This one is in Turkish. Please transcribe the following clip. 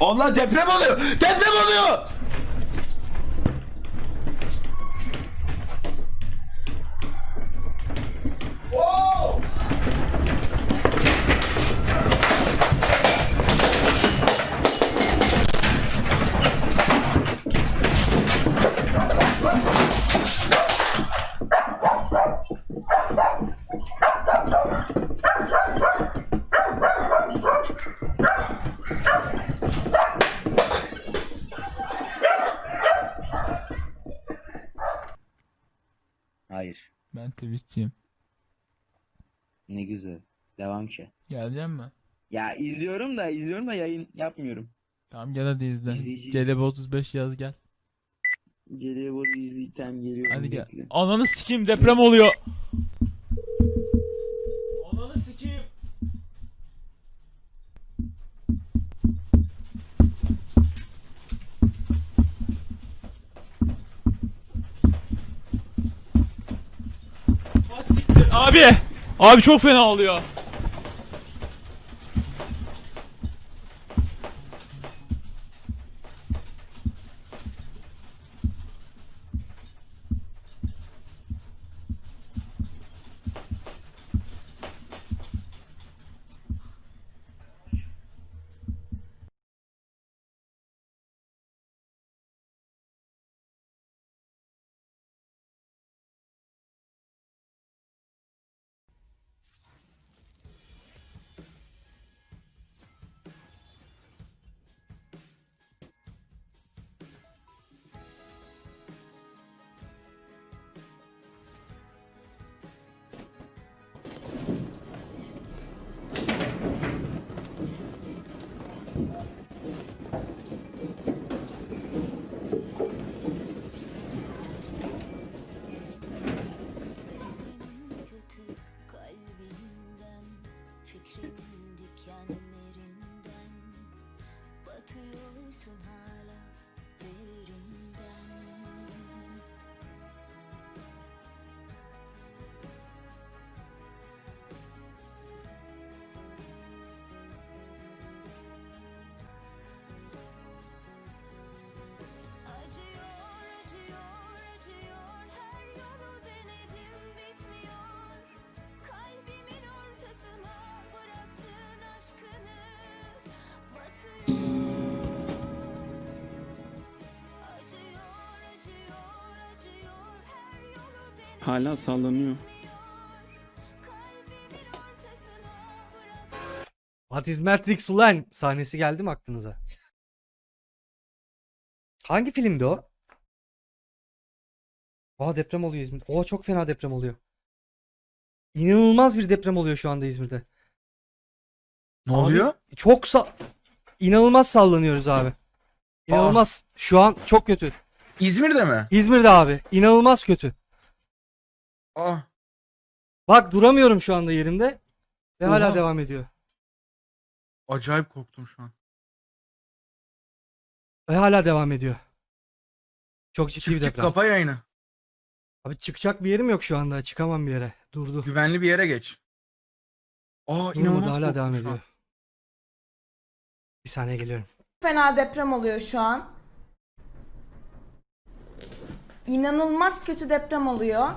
Allah deprem oluyor. Deprem oluyor. Hayır. Ben Twitch'ciyim. Ne güzel. Devam ki. Geleceğim mi? Ya izliyorum da izliyorum da yayın yapmıyorum. Tamam gel hadi izle. İzleyici- CLB 35 yaz gel. Geriye bodu izleyeceğim geliyorum. Hadi gel. bekle. Ananı sikeyim deprem oluyor. Abi. Abi çok fena oluyor. Dikenlerinden Batıyorsun hala Hala sallanıyor. What is Matrix ulan sahnesi geldi mi aklınıza? Hangi filmdi o? Aa deprem oluyor İzmir'de. Oo çok fena deprem oluyor. İnanılmaz bir deprem oluyor şu anda İzmir'de. Ne Abi, oluyor? Çok sa inanılmaz sallanıyoruz abi. İnanılmaz. Şu an çok kötü. İzmir'de mi? İzmir'de abi. İnanılmaz kötü. Ah. Bak duramıyorum şu anda yerimde. Ve hala Oha. devam ediyor. Acayip korktum şu an. Ve hala devam ediyor. Çok ciddi bir Çık çık deprem. kapa yayını. Abi çıkacak bir yerim yok şu anda. Çıkamam bir yere. Durdu. Güvenli bir yere geç. Aa Durmadı inanılmaz hala devam ediyor. an. Bir saniye geliyorum. fena deprem oluyor şu an. İnanılmaz kötü deprem oluyor.